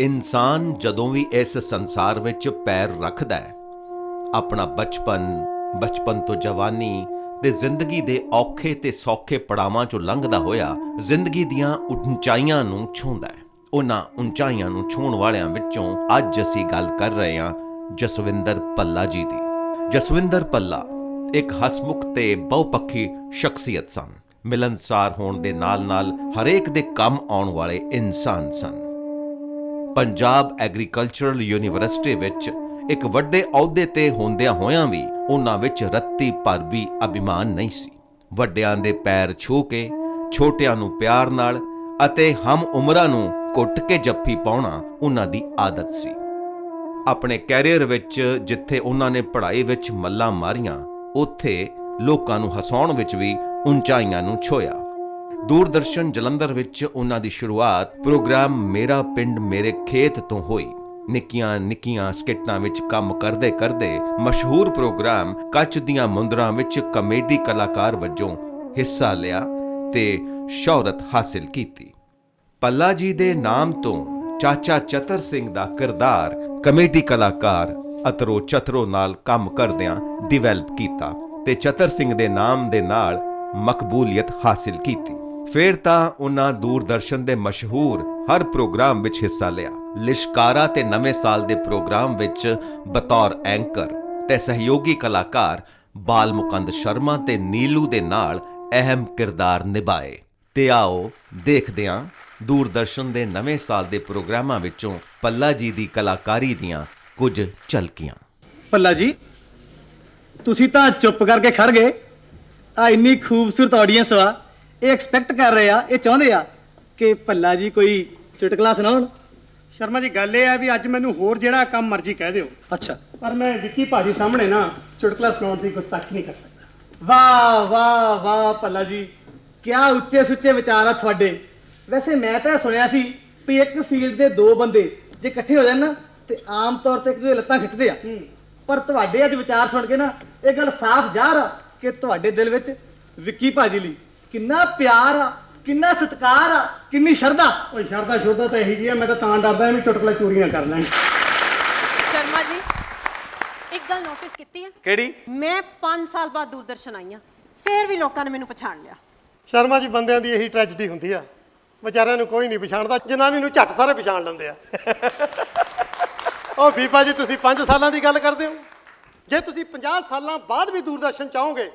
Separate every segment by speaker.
Speaker 1: ਇਨਸਾਨ ਜਦੋਂ ਵੀ ਇਸ ਸੰਸਾਰ ਵਿੱਚ ਪੈਰ ਰੱਖਦਾ ਹੈ, ਆਪਣਾ ਬਚਪਨ ਬਚਪਨ ਤੋਂ ਜਵਾਨੀ ਤੇ ਜ਼ਿੰਦਗੀ ਦੇ ਔਖੇ ਤੇ ਸੌਖੇ ਪੜਾਵਾਂ ਚੋਂ ਲੰਘਦਾ ਹੋਇਆ ਜ਼ਿੰਦਗੀ ਦੀਆਂ ਉਚਾਈਆਂ ਨੂੰ ਛੂੰਹਦਾ ਹੈ। ਉਹਨਾਂ ਉਚਾਈਆਂ ਨੂੰ ਛੂਹਣ ਵਾਲਿਆਂ ਵਿੱਚੋਂ ਅੱਜ ਅਸੀਂ ਗੱਲ ਕਰ ਰਹੇ ਹਾਂ ਜਸਵਿੰਦਰ ਪੱਲਾ ਜੀ ਦੀ। ਜਸਵਿੰਦਰ ਪੱਲਾ ਇੱਕ ਹਸਮੁਖ ਤੇ ਬਹੁਪੱਖੀ ਸ਼ਖਸੀਅਤ ਸਨ। ਮਿਲਨਸਾਰ ਹੋਣ ਦੇ ਨਾਲ-ਨਾਲ ਹਰੇਕ ਦੇ ਕੰਮ ਆਉਣ ਵਾਲੇ ਇਨਸਾਨ ਸਨ। ਪੰਜਾਬ ਐਗਰੀਕਲਚਰਲ ਯੂਨੀਵਰਸਿਟੀ ਵਿੱਚ ਇੱਕ ਵੱਡੇ ਅਹੁਦੇ ਤੇ ਹੁੰਦਿਆਂ ਹੋਇਆਂ ਵੀ ਉਹਨਾਂ ਵਿੱਚ ਰੱਤੀ ਭਰ ਵੀ ਅਭਿਮਾਨ ਨਹੀਂ ਸੀ। ਵੱਡਿਆਂ ਦੇ ਪੈਰ ਛੂ ਕੇ, ਛੋਟਿਆਂ ਨੂੰ ਪਿਆਰ ਨਾਲ ਅਤੇ ਹਮ ਉਮਰਾਂ ਨੂੰ ਕੁੱਟ ਕੇ ਜੱਫੀ ਪਾਉਣਾ ਉਹਨਾਂ ਦੀ ਆਦਤ ਸੀ। ਆਪਣੇ ਕੈਰੀਅਰ ਵਿੱਚ ਜਿੱਥੇ ਉਹਨਾਂ ਨੇ ਪੜ੍ਹਾਈ ਵਿੱਚ ਮੱਲਾਂ ਮਾਰੀਆਂ, ਉੱਥੇ ਲੋਕਾਂ ਨੂੰ ਹਸਾਉਣ ਵਿੱਚ ਵੀ ਉਚਾਈਆਂ ਨੂੰ ਛੋਇਆ ਦੂਰਦਰਸ਼ਨ ਜਲੰਧਰ ਵਿੱਚ ਉਹਨਾਂ ਦੀ ਸ਼ੁਰੂਆਤ ਪ੍ਰੋਗਰਾਮ ਮੇਰਾ ਪਿੰਡ ਮੇਰੇ ਖੇਤ ਤੋਂ ਹੋਈ। ਨਿੱਕੀਆਂ ਨਿੱਕੀਆਂ ਸਕਿੱਟਾਂ ਵਿੱਚ ਕੰਮ ਕਰਦੇ ਕਰਦੇ ਮਸ਼ਹੂਰ ਪ੍ਰੋਗਰਾਮ ਕੱਚ ਦੀਆਂ ਮੁੰਦਰਾਂ ਵਿੱਚ ਕਮੇਡੀ ਕਲਾਕਾਰ ਵਜੋਂ ਹਿੱਸਾ ਲਿਆ ਤੇ ਸ਼ੌਹਰਤ ਹਾਸਿਲ ਕੀਤੀ। ਪੱਲਾ ਜੀ ਦੇ ਨਾਮ ਤੋਂ ਚਾਚਾ ਚਤਰ ਸਿੰਘ ਦਾ ਕਿਰਦਾਰ ਕਮੇਡੀ ਕਲਾਕਾਰ ਅਤਰੋ ਚਤਰੋ ਨਾਲ ਕੰਮ ਕਰਦਿਆਂ ਡਿਵੈਲਪ ਕੀਤਾ ਤੇ ਚਤਰ ਸਿੰਘ ਦੇ ਨਾਮ ਦੇ ਨਾਲ ਮਕਬੂਲੀਅਤ ਹਾਸਿਲ ਕੀਤੀ। ਫਿਰ ਤਾਂ ਉਹਨਾਂ ਦੂਰਦਰਸ਼ਨ ਦੇ ਮਸ਼ਹੂਰ ਹਰ ਪ੍ਰੋਗਰਾਮ ਵਿੱਚ ਹਿੱਸਾ ਲਿਆ। ਲਿਸ਼ਕਾਰਾ ਤੇ ਨਵੇਂ ਸਾਲ ਦੇ ਪ੍ਰੋਗਰਾਮ ਵਿੱਚ ਬਤੌਰ ਐਂਕਰ ਤੇ ਸਹਿਯੋਗੀ ਕਲਾਕਾਰ ਬਾਲ ਮੁਕੰਦ ਸ਼ਰਮਾ ਤੇ ਨੀਲੂ ਦੇ ਨਾਲ ਅਹਿਮ ਕਿਰਦਾਰ ਨਿਭਾਏ। ਤੇ ਆਓ ਦੇਖਦੇ ਹਾਂ ਦੂਰਦਰਸ਼ਨ ਦੇ ਨਵੇਂ ਸਾਲ ਦੇ ਪ੍ਰੋਗਰਾਮਾਂ ਵਿੱਚੋਂ ਪੱਲਾ ਜੀ ਦੀ ਕਲਾਕਾਰੀ ਦੀਆਂ ਕੁਝ ਝਲਕੀਆਂ।
Speaker 2: ਪੱਲਾ ਜੀ, ਤੁਸੀਂ ਤਾਂ ਚੁੱਪ ਕਰਕੇ ਖੜ ਗਏ। ਆ ਇੰਨੀ ਖੂਬਸੂਰਤ ਆਡੀਅנס ਵਾ। ਇਹ ਐਕਸਪੈਕਟ ਕਰ ਰਹੇ ਆ ਇਹ ਚਾਹੁੰਦੇ ਆ ਕਿ ਪੱਲਾ ਜੀ ਕੋਈ ਚੁਟਕਲਾ ਸੁਣਾਉਣ।
Speaker 3: ਸ਼ਰਮਾ ਜੀ ਗੱਲ ਇਹ ਹੈ ਵੀ ਅੱਜ ਮੈਨੂੰ ਹੋਰ ਜਿਹੜਾ ਕੰਮ ਮਰਜ਼ੀ ਕਹਿ ਦਿਓ।
Speaker 2: ਅੱਛਾ।
Speaker 3: ਪਰ ਮੈਂ ਵਿੱਕੀ ਭਾਜੀ ਸਾਹਮਣੇ ਨਾ ਚੁਟਕਲਾ ਸੁਣਾਉਣ ਦੀ ਗੁਸਤਾਖੀ ਨਹੀਂ ਕਰ ਸਕਦਾ।
Speaker 2: ਵਾਹ ਵਾਹ ਵਾਹ ਪੱਲਾ ਜੀ ਕਿਆ ਉੱਚੇ ਸੁੱਚੇ ਵਿਚਾਰ ਆ ਤੁਹਾਡੇ। ਵੈਸੇ ਮੈਂ ਤਾਂ ਸੁਣਿਆ ਸੀ ਵੀ ਇੱਕ ਫੀਲਡ ਦੇ ਦੋ ਬੰਦੇ ਜੇ ਇਕੱਠੇ ਹੋ ਜਾਣ ਨਾ ਤੇ ਆਮ ਤੌਰ ਤੇ ਇੱਕ ਦੂਜੇ ਲੱਤਾਂ ਖਿੱਚਦੇ ਆ। ਪਰ ਤੁਹਾਡੇ ਅੱਜ ਵਿਚਾਰ ਸੁਣ ਕੇ ਨਾ ਇਹ ਗੱਲ ਸਾਫ਼ ਜ਼ਾਹਰ ਆ ਕਿ ਤੁਹਾਡੇ ਦਿਲ ਵਿੱਚ ਵਿੱਕੀ ਭਾਜੀ ਲਈ ਕਿੰਨਾ ਪਿਆਰ ਆ ਕਿੰਨਾ ਸਤਿਕਾਰ ਆ ਕਿੰਨੀ ਸ਼ਰਧਾ।
Speaker 3: ਓਏ ਸ਼ਰਦਾ ਸ਼ੁਰਦਾ ਤਾਂ ਇਹੀ ਜੀ ਆ ਮੈਂ ਤਾਂ ਤਾਂ ਡਰਦਾ ਵੀ ਚੁਟਕਲਾ ਚੋਰੀਆਂ ਕਰ ਲੈਣ।
Speaker 4: ਸ਼ਰਮਾ ਜੀ ਇੱਕ ਗੱਲ ਨੋਟਿਸ ਕੀਤੀ ਹੈ
Speaker 2: ਕਿਹੜੀ?
Speaker 4: ਮੈਂ 5 ਸਾਲ ਬਾਅਦ ਦੂਰਦਰਸ਼ਨ ਆਈ ਹਾਂ ਫੇਰ ਵੀ ਲੋਕਾਂ ਨੇ ਮੈਨੂੰ ਪਛਾਣ ਲਿਆ।
Speaker 3: ਸ਼ਰਮਾ ਜੀ ਬੰਦਿਆਂ ਦੀ ਇਹੀ ਟ੍ਰੈਜਡੀ ਹੁੰਦੀ ਆ। ਵਿਚਾਰਿਆਂ ਨੂੰ ਕੋਈ ਨਹੀਂ ਪਛਾਣਦਾ ਜਨਾਨੀ ਨੂੰ ਝੱਟ ਸਾਰੇ ਪਛਾਣ ਲੈਂਦੇ ਆ। ਓ ਬੀਬਾ ਜੀ ਤੁਸੀਂ 5 ਸਾਲਾਂ ਦੀ ਗੱਲ ਕਰਦੇ ਹੋ। ਜੇ ਤੁਸੀਂ 50 ਸਾਲਾਂ ਬਾਅਦ ਵੀ ਦੂਰਦਰਸ਼ਨ ਚਾਹੋਗੇ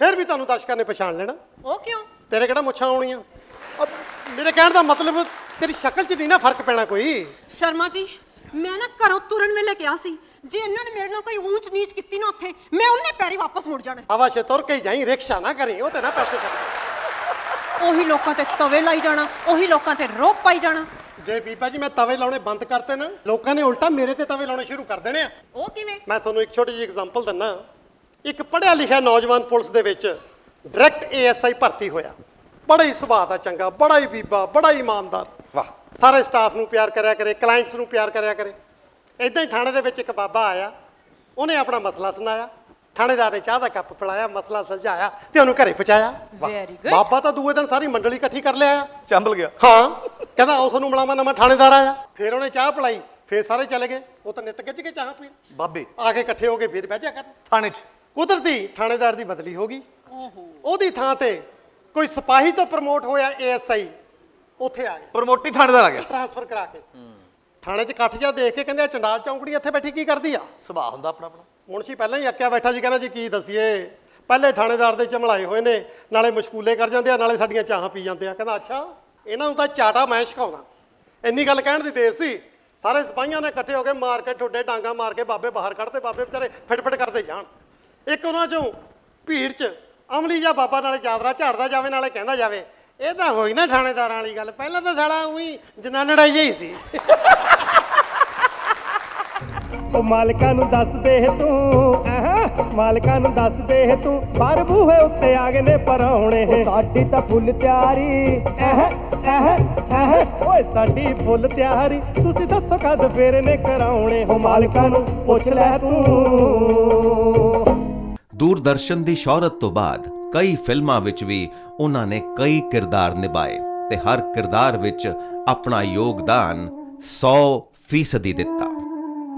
Speaker 3: ਫਿਰ ਵੀ ਤੁਹਾਨੂੰ ਦਰਸ਼ਕਾਂ ਨੇ ਪਛਾਣ ਲੈਣਾ।
Speaker 4: ਉਹ ਕਿਉਂ?
Speaker 3: ਤੇਰੇ ਕਿਹੜਾ ਮੁੱਛਾਂ ਆਉਣੀਆਂ? ਅਬ ਮੇਰੇ ਕਹਿਣ ਦਾ ਮਤਲਬ ਤੇਰੀ ਸ਼ਕਲ 'ਚ ਨਹੀਂ ਨਾ ਫ਼ਰਕ ਪੈਣਾ ਕੋਈ।
Speaker 4: ਸ਼ਰਮਾ ਜੀ ਮੈਂ ਨਾ ਘਰੋਂ ਤੁਰਨ ਵੇਲੇ ਕਿਹਾ ਸੀ ਜੇ ਇਹਨਾਂ ਨੇ ਮੇਰੇ ਨਾਲ ਕੋਈ ਊਂਚ ਨੀਚ ਕੀਤੀ ਨਾ ਉੱਥੇ ਮੈਂ ਉਹਨੇ ਪੈਰੀ ਵਾਪਸ ਮੁੜ ਜਾਣਾ।
Speaker 3: ਹਵਾ 'ਚ ਤੁਰ ਕੇ ਜਾਈ ਰਿਕਸ਼ਾ ਨਾ ਕਰੀ ਉਹ ਤੇ ਨਾ ਪੈਸੇ ਖਰਚ।
Speaker 4: ਉਹੀ ਲੋਕਾਂ ਤੇ ਤਵੇ ਲਾਈ ਜਾਣਾ ਉਹੀ ਲੋਕਾਂ ਤੇ ਰੋਪ ਪਾਈ ਜਾਣਾ।
Speaker 3: ਜੇ ਬੀਬਾ ਜੀ ਮੈਂ ਤਵੇ ਲਾਉਣੇ ਬੰਦ ਕਰਤੇ ਨਾ ਲੋਕਾਂ ਨੇ ਉਲਟਾ ਮੇਰੇ ਤੇ ਤਵੇ ਲਾਉਣੇ ਸ਼ੁਰੂ ਕਰ ਦੇਣੇ ਆ।
Speaker 4: ਉਹ ਕਿਵੇਂ?
Speaker 3: ਮੈਂ ਤੁਹਾਨੂੰ ਇੱਕ ਛੋਟੀ ਜਿਹੀ ਐਗਜ਼ਾਮਪਲ ਦਿੰਨਾ। ਇੱਕ ਪੜ੍ਹਿਆ ਲਿਖਿਆ ਨੌਜਵਾਨ ਪੁਲਿਸ ਦੇ ਵਿੱਚ ਡਾਇਰੈਕਟ ਏਐਸਆਈ ਭਰਤੀ ਹੋਇਆ। ਬੜਾ ਹੀ ਸੁਭਾਅ ਦਾ ਚੰਗਾ ਬੜਾ ਹੀ ਬੀਬਾ ਬੜਾ ਹੀ ਇਮਾਨਦਾਰ। ਵਾਹ। ਸਾਰੇ ਸਟਾਫ ਨੂੰ ਪਿਆਰ ਕਰਿਆ ਕਰੇ ਕਲਾਇੰਟਸ ਨੂੰ ਪਿਆਰ ਕਰਿਆ ਕਰੇ। ਇਦਾਂ ਹੀ ਥਾਣੇ ਦੇ ਵਿੱਚ ਇੱਕ ਬਾਬਾ ਆਇਆ ਉਹਨੇ ਆਪਣਾ ਮਸਲਾ ਸੁਣਾਇਆ। ਥਾਣੇਦਾਰ ਨੇ ਚਾਹ ਦਾ ਕੱਪ ਪਿਲਾਇਆ ਮਸਲਾ ਸੁਲਝਾਇਆ ਤੇ ਉਹਨੂੰ ਘਰੇ ਪਹੁੰਚਾਇਆ।
Speaker 4: ਵੈਰੀ ਗੁੱਡ
Speaker 3: ਬਾਬਾ ਤਾਂ ਦੂਏ ਦਿਨ ਸਾਰੀ ਮੰਡਲੀ ਇਕੱਠੀ ਕਰ ਲਿਆ
Speaker 2: ਚੰਬਲ ਗਿਆ।
Speaker 3: ਹਾਂ ਕਹਿੰਦਾ ਆਓ ਤੁਹਾਨੂੰ ਮਿਲਾਵਾਂ ਨਵਾਂ ਥਾਣੇਦਾਰ ਆਇਆ। ਫਿਰ ਉਹਨੇ ਚਾਹ ਪਿਲਾਈ ਫਿਰ ਸਾਰੇ ਚਲੇ ਗਏ। ਉਹ ਤਾਂ ਨਿੱਤ ਗਿੱਜ ਕੇ ਚਾਹ ਪੀਣ।
Speaker 2: ਬਾਬੇ।
Speaker 3: ਆ ਕੇ ਇਕੱਠੇ ਹੋ ਕੇ ਫਿਰ ਬਹਿ ਜਾ ਕਰਨ।
Speaker 2: ਥਾਣੇ 'ਚ।
Speaker 3: ਕੁਦਰਤੀ ਥਾਣੇਦਾਰ ਦੀ ਬਦਲੀ ਹੋ ਗਈ। ਉਹਦੀ ਥਾਂ ਤੇ ਕੋਈ ਸਿਪਾਹੀ ਤੋਂ ਪ੍ਰਮੋਟ ਹੋਇਆ ਏਐਸਆਈ ਉੱਥੇ ਆ ਗਿਆ।
Speaker 2: ਪ੍ਰਮੋਟੀ ਥਾਣੇਦਾਰ ਆ ਗਿਆ।
Speaker 3: ਟ੍ਰਾਂਸਫਰ ਕਰਾ ਕੇ। ਥਾਣੇ 'ਚ ਇਕੱਠ ਜਾ ਦੇਖ ਕੇ ਕਹਿੰਦੇ ਆ ਚੰਡਾਲ ਚੌਂਕੜੀ ਇੱਥੇ ਬੈਠੀ ਕੀ ਕਰਦੀ ਆ?
Speaker 2: ਸੁਭਾਅ ਹੁੰਦਾ ਆਪਣਾ ਆਪਣਾ।
Speaker 3: ਮੁਨਸ਼ੀ ਪਹਿਲਾਂ ਹੀ ਅੱਕਿਆ ਬੈਠਾ ਜੀ ਕਹਿੰਦਾ ਜੀ ਕੀ ਦਸੀਏ? ਪਹਿਲੇ ਥਾਣੇਦਾਰ ਦੇ ਚਮਲਾਏ ਹੋਏ ਨੇ ਨਾਲੇ ਮਸ਼ਕੂਲੇ ਕਰ ਜਾਂਦੇ ਆ ਨਾਲੇ ਸਾਡੀਆਂ ਚਾਹਾਂ ਪੀ ਜਾਂਦੇ ਆ। ਕਹਿੰਦਾ ਅੱਛਾ ਇਹਨਾਂ ਨੂੰ ਤਾਂ ਚਾਟਾ ਮੈਂ ਸਿਖਾਉਣਾ ਇੰਨੀ ਗੱਲ ਕਹਿਣ ਦੀ ਦੇਰ ਸੀ। ਸਾਰੇ ਸਿਪਾਹੀਆਂ ਨੇ ਇਕੱਠੇ ਹੋ ਕੇ ਮਾਰ ਕੇ ਠੁੱਡੇ ਡਾਂਗਾ ਮਾਰ ਕੇ ਬਾਬੇ ਬਾਹਰ ਕੱਢਦੇ ਬਾਬੇ ਵਿਚਾਰੇ ਫਿਟਫਿਟ ਕਰਦੇ ਜਾਣ। ਇੱਕ ਉਹਨਾਂ ਚੋਂ ਭੀੜ 'ਚ ਅਮਲੀ ਜਾਂ ਬਾਬਾ ਨਾਲੇ ਚਾਦਰਾ ਝਾੜਦਾ ਜਾਵੇ ਨਾਲੇ ਕਹਿੰਦਾ ਜਾਵੇ। ਇਹ ਤਾਂ ਹੋਈ ਨਾ ਥਾਣੇਦਾਰਾਂ ਵਾਲੀ ਗੱਲ। ਪਹਿਲਾਂ ਤਾਂ ਸਾਲਾ ਉਹੀ ਜਨਾਨੜਾ ਜਿਹਾ ਹੀ ਸੀ। ਉਹ ਮਾਲਕਾਂ ਨੂੰ ਦੱਸ ਦੇ ਤੂੰ ਆਹ ਮਾਲਕਾਂ ਨੂੰ ਦੱਸ ਦੇ ਤੂੰ ਪਰ ਬੂਹੇ ਉੱਤੇ ਆ ਗਏ ਨੇ ਪਰੌਣੇ।
Speaker 5: ਸਾਡੀ ਤਾਂ ਫੁੱਲ ਤਿਆਰੀ
Speaker 3: ਆਹ ਆਹ ਆਹ ਓਏ ਸਾਡੀ ਫੁੱਲ ਤਿਆਰੀ ਤੁਸੀਂ ਦੱਸੋ ਕਦ ਫੇਰ ਨੇ ਕਰਾਉਣੇ? ਹੋ ਮਾਲਕਾਂ ਨੂੰ ਪੁੱਛ ਲੈ ਤੂੰ।
Speaker 1: ਦੂਰਦਰਸ਼ਨ ਦੀ ਸ਼ੋਹਰਤ ਤੋਂ ਬਾਅਦ ਕਈ ਫਿਲਮਾਂ ਵਿੱਚ ਵੀ ਉਹਨਾਂ ਨੇ ਕਈ ਕਿਰਦਾਰ ਨਿਭਾਏ ਤੇ ਹਰ ਕਿਰਦਾਰ ਵਿੱਚ ਆਪਣਾ ਯੋਗਦਾਨ 100% ਦਿੱਤਾ।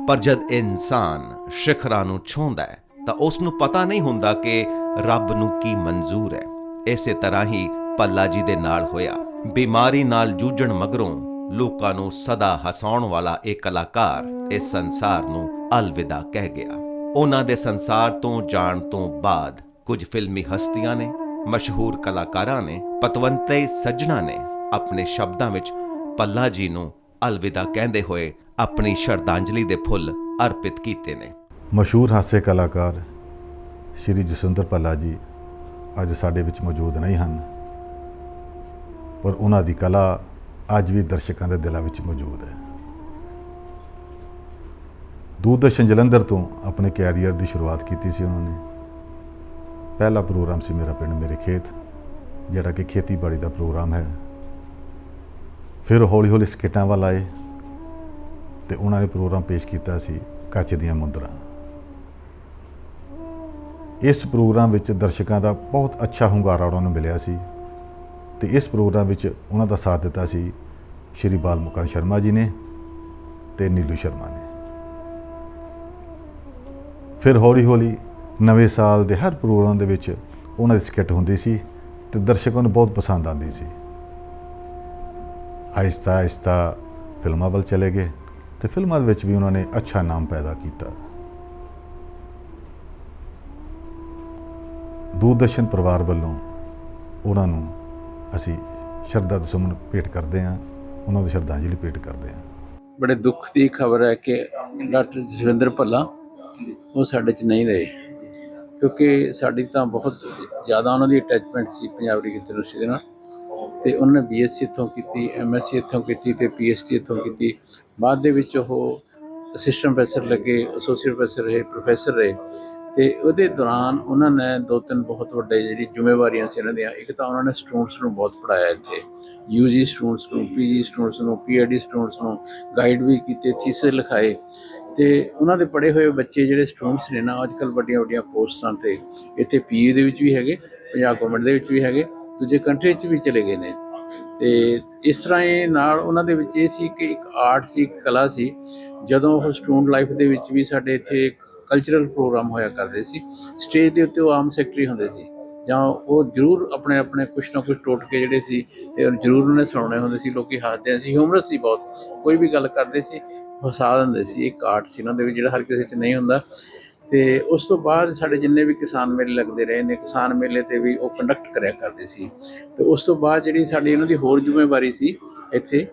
Speaker 1: ਪਰ ਜਦ ਇਨਸਾਨ ਸਿਖਰਾਂ ਨੂੰ ਛੂੰਹਦਾ ਹੈ, ਤਾਂ ਉਸ ਨੂੰ ਪਤਾ ਨਹੀਂ ਹੁੰਦਾ ਕਿ ਰੱਬ ਨੂੰ ਕੀ ਮਨਜ਼ੂਰ ਹੈ। ਇਸੇ ਤਰ੍ਹਾਂ ਹੀ ਪੱਲਾ ਜੀ ਦੇ ਨਾਲ ਹੋਇਆ। ਬਿਮਾਰੀ ਨਾਲ ਜੂਝਣ ਮਗਰੋਂ ਲੋਕਾਂ ਨੂੰ ਸਦਾ ਹਸਾਉਣ ਵਾਲਾ ਇਹ ਕਲਾਕਾਰ ਇਸ ਸੰਸਾਰ ਨੂੰ ਅਲਵਿਦਾ ਕਹਿ ਗਿਆ। ਉਹਨਾਂ ਦੇ ਸੰਸਾਰ ਤੋਂ ਜਾਣ ਤੋਂ ਬਾਅਦ ਕੁਝ ਫਿਲਮੀ ਹਸਤੀਆਂ ਨੇ, ਮਸ਼ਹੂਰ ਕਲਾਕਾਰਾਂ ਨੇ, ਪਤਵੰਤੇ ਸੱਜਣਾ ਨੇ ਆਪਣੇ ਸ਼ਬਦਾਂ ਵਿੱਚ ਪੱਲਾ ਜੀ ਨੂੰ ਅਲਵਿਦਾ ਕਹਿੰਦੇ ਹੋਏ ਆਪਣੀ ਸ਼ਰਧਾਂਜਲੀ ਦੇ ਫੁੱਲ ਅਰਪਿਤ ਕੀਤੇ ਨੇ।
Speaker 6: ਮਸ਼ਹੂਰ ਹਾਸੇ ਕਲਾਕਾਰ ਸ਼੍ਰੀ ਜਸਵਿੰਦਰ ਭੱਲਾ ਜੀ ਅੱਜ ਸਾਡੇ ਵਿੱਚ ਮੌਜੂਦ ਨਹੀਂ ਹਨ, ਪਰ ਉਹਨਾਂ ਦੀ ਕਲਾ ਅੱਜ ਵੀ ਦਰਸ਼ਕਾਂ ਦੇ ਦਿਲਾਂ ਵਿੱਚ ਮੌਜੂਦ ਹੈ। ਦੂਰਦਰਸ਼ਨ ਜਲੰਧਰ ਤੋਂ ਆਪਣੇ ਕੈਰੀਅਰ ਦੀ ਸ਼ੁਰੂਆਤ ਕੀਤੀ ਸੀ ਉਹਨਾਂ ਨੇ। ਪਹਿਲਾ ਪ੍ਰੋਗਰਾਮ ਸੀ ਮੇਰਾ ਪਿੰਡ ਮੇਰੇ ਖੇਤ, ਜਿਹੜਾ ਕਿ ਖੇਤੀਬਾੜੀ ਦਾ ਪ੍ਰੋਗਰਾਮ ਹੈ। ਫਿਰ ਹੌਲੀ ਹੌਲੀ ਸਕਿੱਟਾਂ ਵੱਲ ਆਏ ਤੇ ਉਹਨਾਂ ਨੇ ਪ੍ਰੋਗਰਾਮ ਪੇਸ਼ ਕੀਤਾ ਸੀ ਕੱਚ ਦੀਆਂ ਮੁੰਦਰਾਂ। ਇਸ ਪ੍ਰੋਗਰਾਮ ਵਿੱਚ ਦਰਸ਼ਕਾਂ ਦਾ ਬਹੁਤ ਅੱਛਾ ਹੁੰਗਾਰਾ ਉਹਨਾਂ ਨੂੰ ਮਿਲਿਆ ਸੀ ਤੇ ਇਸ ਪ੍ਰੋਗਰਾਮ ਵਿੱਚ ਉਹਨਾਂ ਦਾ ਸਾਥ ਦਿੱਤਾ ਸੀ ਸ਼੍ਰੀ ਬਾਲ ਮੁਕੰਦ ਸ਼ਰਮਾ ਜੀ ਨੇ ਤੇ ਨੀਲੂ ਸ਼ਰਮਾ ਨੇ। ਫਿਰ ਹੌਲੀ ਹੌਲੀ ਨਵੇਂ ਸਾਲ ਦੇ ਹਰ ਪ੍ਰੋਗਰਾਮ ਦੇ ਵਿੱਚ ਉਹਨਾਂ ਦੀ ਸਕਿੱਟ ਹੁੰਦੀ ਸੀ ਤੇ ਦਰਸ਼ਕਾਂ ਨੂੰ ਬਹੁਤ ਪਸੰਦ ਆਉਂਦੀ ਸੀ। ਆਹਿਸਤਾ ਆਹਿਸਤਾ ਫਿਲਮਾਂ ਵੱਲ ਚਲੇ ਗਏ ਤੇ ਫਿਲਮਾਂ ਦੇ ਵਿੱਚ ਵੀ ਉਹਨਾਂ ਨੇ ਅੱਛਾ ਨਾਮ ਪੈਦਾ ਕੀਤਾ। ਦੂਰਦਰਸ਼ਨ ਪਰਿਵਾਰ ਵੱਲੋਂ ਉਹਨਾਂ ਨੂੰ ਅਸੀਂ ਸ਼ਰਧਾ ਦੇ ਸੁਮਨ ਭੇਟ ਕਰਦੇ ਹਾਂ, ਉਹਨਾਂ ਦੀ ਸ਼ਰਧਾਂਜਲੀ ਭੇਟ ਕਰਦੇ ਹਾਂ।
Speaker 7: ਬੜੇ ਦੁੱਖ ਦੀ ਖਬਰ ਹੈ ਕਿ ਡਾਕਟਰ ਜਸਵਿੰਦਰ ਭੱਲਾ ਉਹ ਸਾਡੇ 'ਚ ਨਹੀਂ ਰਹੇ। ਕਿਉਂਕਿ ਸਾਡੀ ਤਾਂ ਬਹੁਤ ਜ਼ਿਆਦਾ ਉਹਨਾਂ ਦੀ ਅਟੈਚਮੈਂਟ ਸੀ ਪੰਜਾਬ ਦੀ ਯੂਨੀਵਰਸਿਟੀ ਦੇ ਨਾਲ। ਤੇ ਉਹਨਾਂ ਨੇ ਬੀਐਸਸੀ ਇੱਥੋਂ ਕੀਤੀ ਐਮਐਸਸੀ ਇੱਥੋਂ ਕੀਤੀ ਤੇ ਪੀਐਚਡੀ ਇੱਥੋਂ ਕੀਤੀ। ਬਾਅਦ ਦੇ ਵਿੱਚ ਉਹ ਅਸਿਸਟੈਂਟ ਪ੍ਰੋਫੈਸਰ ਲੱਗੇ ਐਸੋਸੀਏਟ ਪ੍ਰੋਫੈਸਰ ਰਹੇ ਪ੍ਰੋਫੈਸਰ ਰਹੇ। ਤੇ ਉਹਦੇ ਦੌਰਾਨ ਉਹਨਾਂ ਨੇ ਦੋ ਤਿੰਨ ਬਹੁਤ ਵੱਡੇ ਜਿਹੜੀ ਜ਼ਿੰਮੇਵਾਰੀਆਂ ਸੀ ਇਹਨਾਂ ਦੀਆਂ। ਇੱਕ ਤਾਂ ਉਹਨਾਂ ਨੇ ਸਟੂਡੈਂਟਸ ਨੂੰ ਬਹੁਤ ਪੜਾਇਆ ਇੱਥੇ। ਯੂਜੀ ਸਟੂਡੈਂਟਸ ਨੂੰ ਪੀਜੀ ਸਟੂਡੈਂਟਸ ਨੂੰ ਪੀਐਚਡੀ ਸਟੂਡੈਂਟਸ ਨੂੰ ਗਾਈਡ ਵੀ ਕੀਤੇ ਥੀਸਿਸ ਲਿਖਾਏ। ਤੇ ਉਹਨਾਂ ਦੇ ਪੜ੍ਹੇ ਹੋਏ ਬੱਚੇ ਜਿਹੜੇ ਸਟੂਡੈਂਟਸ ਨੇ ਨਾ ਅੱਜਕੱਲ ਵੱਡੀਆਂ ਵੱਡੀਆਂ ਪੋਸਟਾਂ ਤੇ, ਇੱਥੇ ਪੀਯੂ ਦੇ ਵਿੱਚ ਵੀ ਹੈਗੇ, ਪੰਜਾਬ ਗਵਰਨਮੈਂਟ ਦੇ ਵਿੱਚ ਵੀ ਹੈਗੇ, ਦੂਜੇ ਕੰਟਰੀ 'ਚ ਵੀ ਚਲੇ ਗਏ ਨੇ। ਤੇ ਇਸ ਤਰ੍ਹਾਂ ਇਹ ਨਾਲ ਉਹਨਾਂ ਦੇ ਵਿੱਚ ਇਹ ਸੀ ਕਿ ਇੱਕ ਆਰਟ ਸੀ, ਇੱਕ ਕਲਾ ਸੀ, ਜਦੋਂ ਉਹ ਸਟੂਡੈਂਟ ਲਾਈਫ ਦੇ ਵਿੱਚ ਵੀ ਸਾਡੇ ਇੱਥੇ ਕਲਚਰਲ ਪ੍ਰੋਗਰਾਮ ਹੋਇਆ ਕਰਦੇ ਸੀ ਸਟੇਜ ਦੇ ਉੱਤੇ ਉਹ ਆਮ ਸੈਕਟਰੀ ਹੁੰਦੇ ਸੀ। ਜਾਂ ਉਹ ਜ਼ਰੂਰ ਆਪਣੇ ਆਪਣੇ ਕੁਛ ਨਾ ਕੁਛ ਟੋਟਕੇ ਜਿਹੜੇ ਸੀ ਤੇ ਉਹ ਜ਼ਰੂਰ ਉਹਨੇ ਸੁਣਾਉਣੇ ਹੁੰਦੇ ਸੀ, ਲੋਕੀ ਹੱਸਦੇ ਸੀ ਹਿਊਮਰਸ ਸੀ ਬਹੁਤ, ਕੋਈ ਵੀ ਗੱਲ ਕਰਦੇ ਸੀ, ਹਸਾ ਦਿੰਦੇ ਸੀ, ਇੱਕ ਆਰਟ ਸੀ ਉਹਨਾਂ ਦੇ ਵਿੱਚ ਜਿਹੜਾ ਹਰ ਕਿਸੇ 'ਚ ਨਹੀਂ ਹੁੰਦਾ। ਤੇ ਉਸ ਤੋਂ ਬਾਅਦ ਸਾਡੇ ਜਿੰਨੇ ਵੀ ਕਿਸਾਨ ਮੇਲੇ ਲੱਗਦੇ ਰਹੇ ਨੇ, ਕਿਸਾਨ ਮੇਲੇ ਤੇ ਵੀ ਉਹ ਕੰਡਕਟ ਕਰਿਆ ਕਰਦੇ ਸੀ। ਤੇ ਉਸ ਤੋਂ ਬਾਅਦ ਜਿਹੜੀ ਸਾਡੀ ਇਹਨਾਂ ਦੀ ਹੋਰ ਜ਼ਿੰਮੇਵਾਰੀ ਸੀ ਇੱਥੇ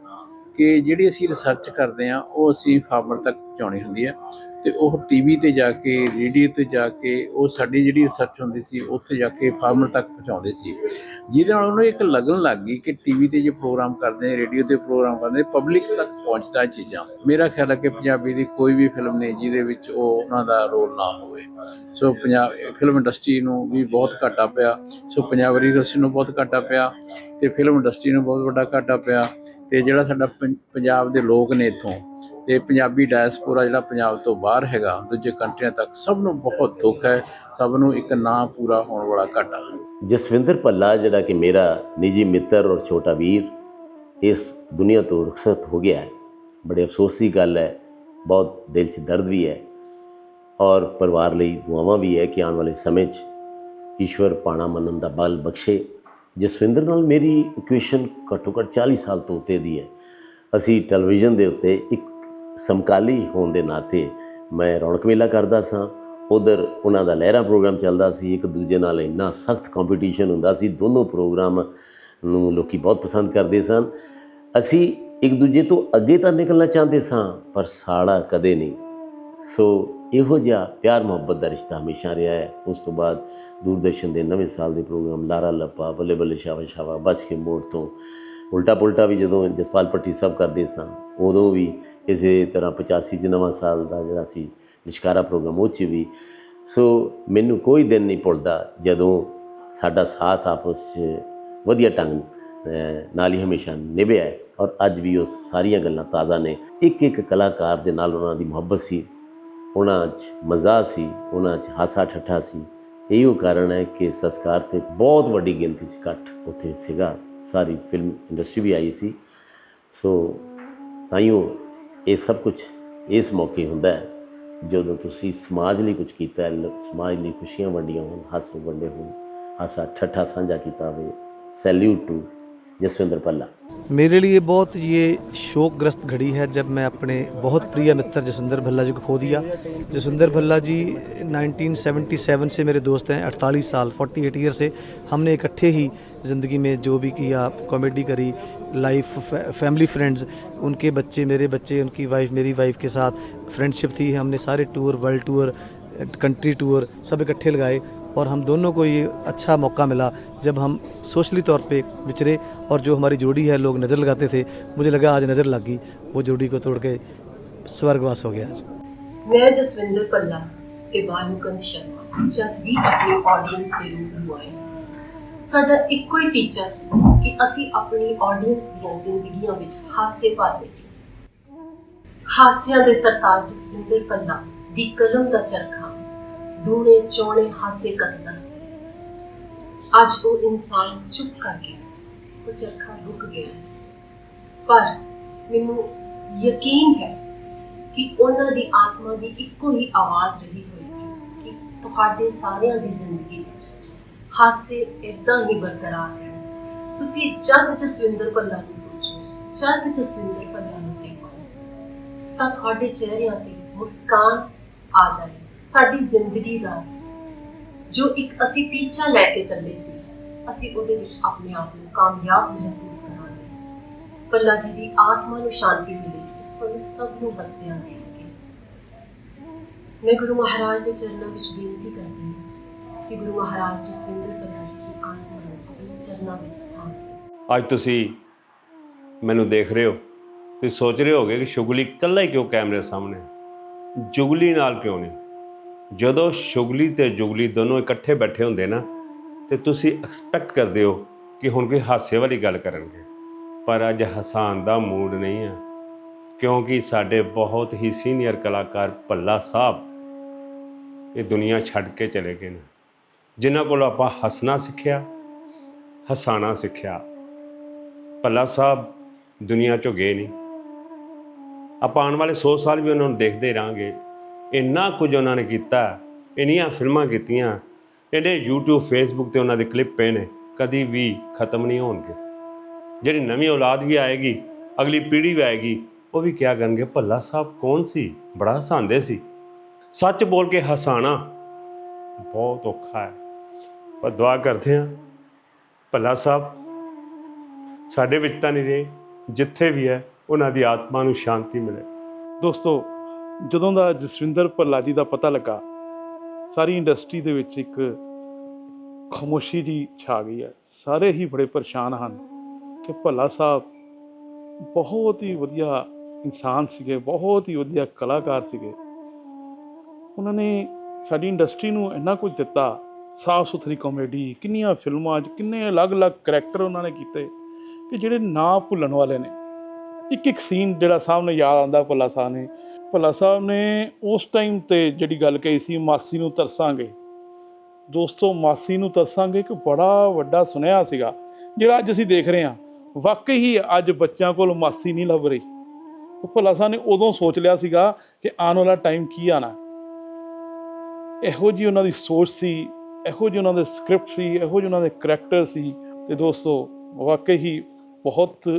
Speaker 7: ਕਿ ਜਿਹੜੀ ਅਸੀਂ ਰਿਸਰਚ ਕਰਦੇ ਆ ਉਹ ਅਸੀਂ ਫਾਰਮਰ ਤੱਕ ਪਹੁੰਚਾਉਣੀ ਹੁੰਦੀ ਹੈ। ਤੇ ਉਹ ਟੀਵੀ ਤੇ ਜਾ ਕੇ, ਰੇਡੀਓ ਤੇ ਜਾ ਕੇ, ਉਹ ਸਾਡੀ ਜਿਹੜੀ ਰਿਸਰਚ ਹੁੰਦੀ ਸੀ, ਉੱਥੇ ਜਾ ਕੇ ਫਾਰਮਰ ਤੱਕ ਪਹੁੰਚਾਉਂਦੇ ਸੀ। ਜਿਹਦੇ ਨਾਲ ਉਹਨੂੰ ਇੱਕ ਲੱਗਣ ਲੱਗ ਗਈ ਕਿ ਟੀਵੀ ਤੇ ਜੇ ਪ੍ਰੋਗਰਾਮ ਕਰਦੇ, ਰੇਡੀਓ ਤੇ ਪ੍ਰੋਗਰਾਮ ਕਰਦੇ ਪਬਲਿਕ ਤੱਕ ਪਹੁੰਚਦਾ ਇਹ ਚੀਜ਼ਾਂ। ਮੇਰਾ ਖਿਆਲ ਹੈ ਕਿ ਪੰਜਾਬੀ ਦੀ ਕੋਈ ਵੀ ਫਿਲਮ ਨਹੀਂ ਜਿਹਦੇ ਵਿੱਚ ਉਹ ਉਹਨਾਂ ਦਾ ਰੋਲ ਨਾ ਹੋਵੇ। ਸੋ ਪੰਜਾਬ ਫਿਲਮ ਇੰਡਸਟਰੀ ਨੂੰ ਵੀ ਬਹੁਤ ਘਾਟਾ ਪਿਆ। ਸੋ ਪੰਜਾਬੀ ਇੰਡਸਟਰੀ ਨੂੰ ਬਹੁਤ ਘਾਟਾ ਪਿਆ ਤੇ ਫਿਲਮ ਇੰਡਸਟਰੀ ਨੂੰ ਬਹੁਤ ਵੱਡਾ ਘਾਟਾ ਪਿਆ। ਤੇ ਜਿਹੜਾ ਸਾਡਾ ਪੰ- ਪੰਜਾਬ ਦੇ ਲੋਕ ਨੇ ਇੱਥੋਂ ਤੇ ਪੰਜਾਬੀ ਡਾਇਸਪੋਰਾ ਜਿਹੜਾ ਪੰਜਾਬ ਤੋਂ ਬਾਹਰ ਹੈਗਾ, ਦੂਜੇ ਕੰਟਰੀਆਂ ਤੱਕ ਸਭ ਨੂੰ ਬਹੁਤ ਦੁੱਖ ਹੈ, ਸਭ ਨੂੰ ਇੱਕ ਨਾਂ ਪੂਰਾ ਹੋਣ ਵਾਲਾ ਘਾਟਾ
Speaker 8: ਜਸਵਿੰਦਰ ਭੱਲਾ, ਜਿਹੜਾ ਕਿ ਮੇਰਾ ਨਿੱਜੀ ਮਿੱਤਰ ਔਰ ਛੋਟਾ ਵੀਰ, ਇਸ ਦੁਨੀਆ ਤੋਂ ਰੁਖਸਤ ਹੋ ਗਿਆ ਹੈ। ਬੜੇ ਅਫਸੋਸ ਦੀ ਗੱਲ ਹੈ, ਬਹੁਤ ਦਿਲ 'ਚ ਦਰਦ ਵੀ ਹੈ ਔਰ ਪਰਿਵਾਰ ਲਈ ਦੁਆਵਾਂ ਵੀ ਹੈ ਕਿ ਆਉਣ ਵਾਲੇ ਸਮੇਂ 'ਚ ਈਸ਼ਵਰ ਪਾਣਾ ਮੰਨਣ ਦਾ ਬਲ ਬਖਸ਼ੇ। ਜਸਵਿੰਦਰ ਨਾਲ ਮੇਰੀ ਇਕੁਏਸ਼ਨ ਘੱਟੋ ਘੱਟ 40 ਸਾਲ ਤੋਂ ਉੱਤੇ ਦੀ ਹੈ। ਅਸੀਂ ਟੈਲੀਵਿਜ਼ਨ ਦੇ ਉੱਤੇ ਇੱਕ ਸਮਕਾਲੀ ਹੋਣ ਦੇ ਨਾਤੇ ਮੈਂ ਰੌਣਕ ਮੇਲਾ ਕਰਦਾ ਸਾਂ। ਉਧਰ ਉਹਨਾਂ ਦਾ ਲਹਿਰਾ ਪ੍ਰੋਗਰਾਮ ਚੱਲਦਾ ਸੀ। ਇੱਕ ਦੂਜੇ ਨਾਲ ਇੰਨਾ ਸਖਤ ਕੰਪੀਟੀਸ਼ਨ ਹੁੰਦਾ ਸੀ। ਦੋਨੋਂ ਪ੍ਰੋਗਰਾਮ ਨੂੰ ਲੋਕੀ ਬਹੁਤ ਪਸੰਦ ਕਰਦੇ ਸਨ। ਅਸੀਂ ਇੱਕ ਦੂਜੇ ਤੋਂ ਅੱਗੇ ਤਾਂ ਨਿਕਲਣਾ ਚਾਹੁੰਦੇ ਸਾਂ, ਪਰ ਸਾੜਾ ਕਦੇ ਨਹੀਂ। ਸੋ ਇਹੋ ਜਿਹਾ ਪਿਆਰ ਮੁਹੱਬਤ ਦਾ ਰਿਸ਼ਤਾ ਹਮੇਸ਼ਾ ਰਿਹਾ ਹੈ। ਉਸ ਤੋਂ ਬਾਅਦ ਦੂਰਦਰਸ਼ਨ ਦੇ ਨਵੇਂ ਸਾਲ ਦੇ ਪ੍ਰੋਗਰਾਮ ਲਾਰਾ ਲੱਪਾ ਬੱਲੇ ਬੱਲੇ ਸ਼ਾਵਾ ਸ਼ਾਵਾ ਬਚ ਕੇ ਮੋੜ ਤੋਂ ਉਲਟਾ ਪੁਲਟਾ ਵੀ ਜਦੋਂ ਜਸਪਾਲ ਪੱਟੀ ਸਾਹਿਬ ਕਰਦੇ ਸਨ, ਉਦੋਂ ਵੀ ਇਸੇ ਤਰ੍ਹਾਂ 85 ਚ ਨਵਾਂ ਸਾਲ ਦਾ ਜਿਹੜਾ ਸੀ ਲਿਸ਼ਕਾਰਾ ਪ੍ਰੋਗਰਾਮ, ਉਹ 'ਚ ਵੀ। ਸੋ ਮੈਨੂੰ ਕੋਈ ਦਿਨ ਨਹੀਂ ਭੁੱਲਦਾ ਜਦੋਂ ਸਾਡਾ ਸਾਥ ਆਪਸ 'ਚ ਵਧੀਆ ਢੰਗ ਨਾਲ ਹੀ ਹਮੇਸ਼ਾ ਨਿਭਿਆ ਔਰ ਅੱਜ ਵੀ ਉਹ ਸਾਰੀਆਂ ਗੱਲਾਂ ਤਾਜ਼ਾ ਨੇ। ਇੱਕ ਇੱਕ ਕਲਾਕਾਰ ਦੇ ਨਾਲ ਉਹਨਾਂ ਦੀ ਮੁਹੱਬਤ ਸੀ, ਉਹਨਾਂ 'ਚ ਮਜ਼ਾ ਸੀ, ਉਹਨਾਂ 'ਚ ਹਾਸਾ ਠੱਠਾ ਸੀ। ਇਹੋ ਕਾਰਨ ਹੈ ਕਿ ਸੰਸਕਾਰ ਤੇ ਬਹੁਤ ਵੱਡੀ ਗਿਣਤੀ 'ਚ ਇਕੱਠ ਉੱਥੇ ਸੀਗਾ। ਸਾਰੀ ਫਿਲਮ ਇੰਡਸਟਰੀ ਵੀ ਆਈ ਸੀ। ਸੋ ਤਾਈਓ ਇਹ ਸਭ ਕੁਝ ਇਸ ਮੌਕੇ ਹੁੰਦਾ ਜਦੋਂ ਤੁਸੀਂ ਸਮਾਜ ਲਈ ਕੁਝ ਕੀਤਾ ਹੈ ਸਮਾਜ ਲਈ ਖੁਸ਼ੀਆਂ ਵੰਡੀਆਂ ਹੋਣ, ਹਾਸੇ ਵੰਡੇ ਹੋਣ, ਹਾਸਾ ਠੱਠਾ ਸਾਂਝਾ ਕੀਤਾ ਹੋਵੇ ਸੈਲੂਟ ਟੂ जसविंदर पल्ला।
Speaker 5: मेरे लिए बहुत ये शोकग्रस्त घड़ी है जब मैं अपने बहुत प्रिय मित्र जसविंदर भल्ला जी को खो दिया। जसविंदर भल्ला जी 1977 से मेरे दोस्त हैं 48 साल 48 ईयर से। हमने इकट्ठे ही ज़िंदगी में जो भी किया, कॉमेडी करी, लाइफ फैमिली फ्रेंड्स, उनके बच्चे, मेरे बच्चे, उनकी वाइफ मेरी वाइफ के साथ फ्रेंडशिप थी। हमने सारे tour world tour country tour सब इकट्ठे लगाए। और हम दोनों को ये अच्छा मौका मिला जब हम सोशली तौर पे विचरे और जो हमारी जोड़ी है लोग नज़र लगाते थे मुझे लगा आज नज़र लगी वो जोड़ी को तोड़ के स्वर्गवास हो गया आज
Speaker 9: मैं जसविंदर पल्ला ਇਵਾਨ ਸ਼ਰਮਾ ਜਦ ਵੀ ਆਪਣੀ ਆਡੀਅנס ਦੇ ਰੂਬਰੂ ਆਏ ਸਾਡਾ ਇੱਕੋ ਹੀ ਟੀਚਾ ਸੀ ਕਿ ਅਸੀਂ ਆਪਣੀ ਆਡੀਅנס ਦੀਆਂ ਜ਼ਿੰਦਗੀਆਂ ਵਿੱਚ ਹਾਸੇ ਭਰ ਲਈਏ ਹਾਸਿਆਂ ਦੇ ਸਰਤਾਜ ਜਸਵਿੰਦਰ ਪੱਲਾ ਦੀ ਕਲਮ ਦਾ ਚਰਖਾ ਦੂਣੇ ਚੋਣੇ ਹਾਸੇ ਕੱਟਦਾ ਸੀ। ਅੱਜ ਉਹ ਇਨਸਾਨ ਚੁੱਪ ਕਰ ਗਿਆ ਉਹ ਚਰਖਾ ਰੁਕ ਗਿਆ ਪਰ ਮੈਨੂੰ ਯਕੀਨ ਹੈ ਕਿ ਉਹਨਾਂ ਦੀ ਆਤਮਾ ਦੀ ਇੱਕੋ ਹੀ ਆਵਾਜ਼ ਰਹੀ ਹੋਏਗੀ ਕਿ ਤੁਹਾਡੇ ਸਾਰਿਆਂ ਦੀ ਜ਼ਿੰਦਗੀ ਵਿੱਚ ਹਾਸੇ ਇਦਾਂ ਹੀ ਬਰਕਰਾਰ ਹੈ ਤੁਸੀਂ ਜਦ ਜਸਵਿੰਦਰ ਭੱਲਾ ਨੂੰ ਸੋਚੋ ਜਦ ਜਸਵਿੰਦਰ ਪੱਲਾ ਨੂੰ ਦੇਖੋ, ਤਾਂ ਤੁਹਾਡੇ ਚਿਹਰਿਆਂ ਤੇ ਮੁਸਕਾਨ ਆ ਜਾਏ ਸਾਡੀ ਜ਼ਿੰਦਗੀ ਦਾ, ਜੋ ਇੱਕ ਅਸੀਂ ਟੀਚਾ ਲੈ ਕੇ ਚੱਲੇ ਸੀ, ਅਸੀਂ ਉਹਦੇ ਵਿੱਚ ਆਪਣੇ ਆਪ ਨੂੰ ਕਾਮਯਾਬ ਮਹਿਸੂਸ ਕਰਾਂਗੇ। ਪੱਲਾ ਜੀ ਦੀ ਆਤਮਾ ਨੂੰ ਸ਼ਾਂਤੀ ਮਿਲੇ ਪਰ ਸਭ ਨੂੰ ਹੱਸਦਿਆਂ ਦੇਖੇਗੀ ਮੈਂ ਗੁਰੂ ਮਹਾਰਾਜ ਦੇ ਚਰਨਾਂ ਵਿੱਚ ਬੇਨਤੀ ਕਰਦੀ ਹਾਂ ਕਿ ਗੁਰੂ ਮਹਾਰਾਜ ਜਸਵਿੰਦਰ ਪੱਲਾ ਜੀ ਦੀ ਆਤਮਾ ਨੂੰ ਆਪਣੇ ਚਰਨਾਂ ਵਿੱਚ ਸਥਾਨ
Speaker 10: ਅੱਜ ਤੁਸੀਂ ਮੈਨੂੰ ਦੇਖ ਰਹੇ ਹੋ ਤੁਸੀਂ ਸੋਚ ਰਹੇ ਹੋਗੇ ਕਿ ਸ਼ੁਗਲੀ ਇਕੱਲਾ ਹੀ ਕਿਉਂ ਕੈਮਰੇ ਸਾਹਮਣੇ ਜੁਗਲੀ ਨਾਲ ਕਿਉਂ ਨਹੀਂ? ਜਦੋਂ ਸ਼ੁਗਲੀ ਤੇ ਜੁਗਲੀ ਦੋਨੋਂ ਇਕੱਠੇ ਬੈਠੇ ਹੁੰਦੇ ਨਾ, ਤੇ ਤੁਸੀਂ ਐਕਸਪੈਕਟ ਕਰਦੇ ਹੋ ਕਿ ਹੁਣ ਕੋਈ ਹਾਸੇ ਵਾਲੀ ਗੱਲ ਕਰਨਗੇ। ਪਰ ਅੱਜ ਹਸਾਨ ਦਾ ਮੂਡ ਨਹੀਂ ਆ, ਕਿਉਂਕਿ ਸਾਡੇ ਬਹੁਤ ਹੀ ਸੀਨੀਅਰ ਕਲਾਕਾਰ ਭੱਲਾ ਸਾਹਿਬ ਇਹ ਦੁਨੀਆ ਛੱਡ ਕੇ ਚਲੇ ਗਏ ਨੇ। ਜਿਨ੍ਹਾਂ ਕੋਲ ਆਪਾਂ ਹੱਸਣਾ ਸਿੱਖਿਆ, ਹਸਾਣਾ ਸਿੱਖਿਆ, ਭੱਲਾ ਸਾਹਿਬ ਦੁਨੀਆ ਚੋਂ ਗਏ ਨਹੀਂ। ਆਪਾਂ ਆਉਣ ਵਾਲੇ 100 ਸਾਲ ਵੀ ਉਹਨਾਂ ਨੂੰ ਦੇਖਦੇ ਰਹਾਂਗੇ ਇੰਨਾ ਕੁਝ ਉਹਨਾਂ ਨੇ ਕੀਤਾ, ਇੰਨੀਆਂ ਫਿਲਮਾਂ ਕੀਤੀਆਂ ਇਹਨੇ YouTube, Facebook ਤੇ ਉਹਨਾਂ ਦੇ ਕਲਿੱਪ ਪਏ ਨੇ, ਕਦੀ ਵੀ ਖਤਮ ਨਹੀਂ ਹੋਣਗੇ। ਜਿਹੜੀ ਨਵੀਂ ਔਲਾਦ ਵੀ ਆਏਗੀ, ਅਗਲੀ ਪੀੜ੍ਹੀ ਵੀ ਆਏਗੀ, ਉਹ ਵੀ ਕਿਆ ਕਰਨਗੇ, ਭੱਲਾ ਸਾਹਿਬ ਕੌਣ ਸੀ? ਬੜਾ ਹਸਾਉਂਦੇ ਸੀ। ਸੱਚ ਬੋਲ ਕੇ ਹਸਾਣਾ ਬਹੁਤ ਔਖਾ ਹੈ। ਪਰ ਦੁਆ ਕਰਦੇ ਹਾਂ, ਭੱਲਾ ਸਾਹਿਬ, ਸਾਡੇ ਵਿੱਚ ਤਾਂ ਨਹੀਂ ਰਹੇ, ਜਿੱਥੇ ਵੀ ਹੈ, ਉਹਨਾਂ ਦੀ ਆਤਮਾ ਨੂੰ ਸ਼ਾਂਤੀ ਮਿਲੇ।
Speaker 11: ਦੋਸਤੋ ਜਦੋਂ ਦਾ ਜਸਵਿੰਦਰ ਭੱਲਾ ਜੀ ਦਾ ਪਤਾ ਲੱਗਾ, ਸਾਰੀ ਇੰਡਸਟਰੀ ਦੇ ਵਿੱਚ ਇੱਕ ਖਾਮੋਸ਼ੀ ਜੀ ਛਾ ਗਈ ਹੈ। ਸਾਰੇ ਹੀ ਬੜੇ ਪਰੇਸ਼ਾਨ ਹਨ ਕਿ ਭੱਲਾ ਸਾਹਿਬ ਬਹੁਤ ਹੀ ਵਧੀਆ ਇਨਸਾਨ ਸੀਗੇ, ਬਹੁਤ ਹੀ ਵਧੀਆ ਕਲਾਕਾਰ ਸੀਗੇ। ਉਹਨਾਂ ਨੇ ਸਾਡੀ ਇੰਡਸਟਰੀ ਨੂੰ ਇੰਨਾ ਕੁਝ ਦਿੱਤਾ, ਸਾਫ਼ ਸੁਥਰੀ ਕਾਮੇਡੀ, ਕਿੰਨੀਆਂ ਫਿਲਮਾਂ 'ਚ ਕਿੰਨੇ ਅਲੱਗ-ਅਲੱਗ ਕਰੈਕਟਰ ਉਹਨਾਂ ਨੇ ਕੀਤੇ ਕਿ ਜਿਹੜੇ ਨਾ ਭੁੱਲਣ ਵਾਲੇ ਨੇ। ਇੱਕ ਇੱਕ ਸੀਨ ਜਿਹੜਾ ਸਾਹਮਣੇ ਯਾਦ ਆਉਂਦਾ ਭੱਲਾ ਸਾਹਿਬ ਨੇ ਭੱਲਾ ਸਾਹਿਬ ਨੇ ਉਸ ਟਾਈਮ ਤੇ ਜਿਹੜੀ ਗੱਲ ਕਹੀ ਸੀ, ਮਾਸੀ ਨੂੰ ਤਰਸਾਂਗੇ। ਦੋਸਤੋ, ਮਾਸੀ ਨੂੰ ਤਰਸਾਂਗੇ ਇੱਕ ਬੜਾ ਵੱਡਾ ਸੁਨੇਹਾ ਸੀਗਾ, ਜਿਹੜਾ ਅੱਜ ਅਸੀਂ ਦੇਖ ਰਹੇ ਹਾਂ। ਵਾਕਈ ਹੀ ਅੱਜ ਬੱਚਿਆਂ ਕੋਲ ਮਾਸੀ ਨਹੀਂ ਲੱਭ ਰਹੀ। ਉਹ ਭੱਲਾ ਸਾਹਿਬ ਨੇ ਉਦੋਂ ਸੋਚ ਲਿਆ ਸੀਗਾ ਕਿ ਆਉਣ ਵਾਲਾ ਟਾਈਮ ਕੀ ਆਣਾ ਇਹੋ ਜੀ ਉਹਨਾਂ ਦੀ ਸੋਚ ਸੀ, ਇਹੋ ਜਿਹੇ ਉਹਨਾਂ ਦੇ ਸਕ੍ਰਿਪਟ ਸੀ, ਇਹੋ ਜਿਹੇ ਉਹਨਾਂ ਦੇ ਕਰੈਕਟਰ ਸੀ। ਤੇ ਦੋਸਤੋ, ਵਾਕਈ ਹੀ ਬਹੁਤ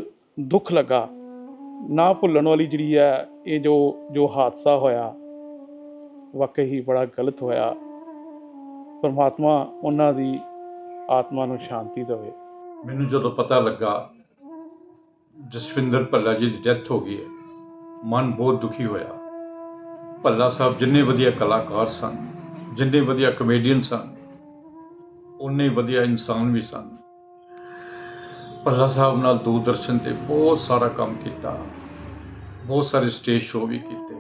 Speaker 11: ਦੁੱਖ ਲੱਗਾ। ਨਾ ਭੁੱਲਣ ਵਾਲੀ ਜਿਹੜੀ ਹੈ, ਇਹ ਜੋ ਜੋ ਹਾਦਸਾ ਹੋਇਆ, ਵਾਕਈ ਹੀ ਬੜਾ ਗਲਤ ਹੋਇਆ। ਪਰਮਾਤਮਾ ਉਹਨਾਂ ਦੀ ਆਤਮਾ ਨੂੰ ਸ਼ਾਂਤੀ ਦੇਵੇ।
Speaker 12: ਮੈਨੂੰ ਜਦੋਂ ਪਤਾ ਲੱਗਾ, ਜਸਵਿੰਦਰ ਭੱਲਾ ਜੀ ਦੀ ਡੈਥ ਹੋ ਗਈ ਹੈ, ਮਨ ਬਹੁਤ ਦੁਖੀ ਹੋਇਆ। ਭੱਲਾ ਸਾਹਿਬ ਜਿੰਨੇ ਵਧੀਆ ਕਲਾਕਾਰ ਸਨ, ਜਿੰਨੇ ਵਧੀਆ ਕਮੇਡੀਅਨ ਸਨ ਉਨੇ ਵਧੀਆ ਇਨਸਾਨ ਵੀ ਸਨ। ਭੱਲਾ ਸਾਹਿਬ ਨਾਲ ਦੂਰਦਰਸ਼ਨ ਤੇ ਬਹੁਤ ਸਾਰਾ ਕੰਮ ਕੀਤਾ। ਬਹੁਤ ਸਾਰੇ ਸਟੇਜ ਸ਼ੋਅ ਵੀ ਕੀਤੇ।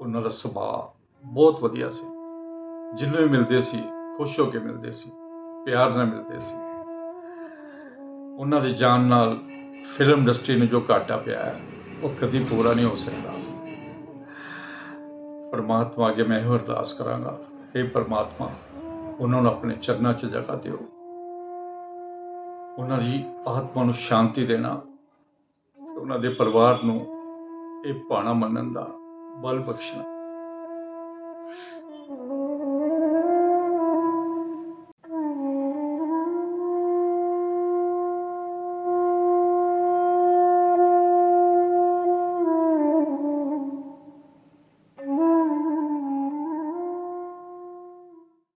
Speaker 12: ਉਹਨਾਂ ਦਾ ਸੁਭਾਅ ਬਹੁਤ ਵਧੀਆ ਸੀ। ਜਿਹਨੂੰ ਵੀ ਮਿਲਦੇ ਸੀ, ਖੁਸ਼ ਹੋ ਕੇ ਮਿਲਦੇ ਸੀ, ਪਿਆਰ ਨਾਲ ਮਿਲਦੇ ਸੀ। ਉਹਨਾਂ ਦੀ ਜਾਨ ਨਾਲ ਫਿਲਮ ਇੰਡਸਟਰੀ ਨੂੰ ਜੋ ਘਾਟਾ ਪਿਆ ਹੈ, ਉਹ ਕਦੀ ਪੂਰਾ ਨਹੀਂ ਹੋ ਸਕਦਾ। ਪਰਮਾਤਮਾ ਅੱਗੇ ਮੈਂ ਇਹੋ ਅਰਦਾਸ ਕਰਾਂਗਾ हे ਪਰਮਾਤਮਾ, ਉਹਨਾਂ ਨੂੰ ਆਪਣੇ ਚਰਨਾਂ 'ਚ ਜਗ੍ਹਾ ਦਿਓ। ਉਹਨਾਂ ਦੀ ਆਤਮਾ ਨੂੰ ਸ਼ਾਂਤੀ ਦੇਣਾ ਉਹਨਾਂ ਦੇ ਪਰਿਵਾਰ ਨੂੰ ਇਹ ਭਾਣਾ ਮੰਨਣ ਦਾ ਬਲ ਬਖਸ਼ਣਾ।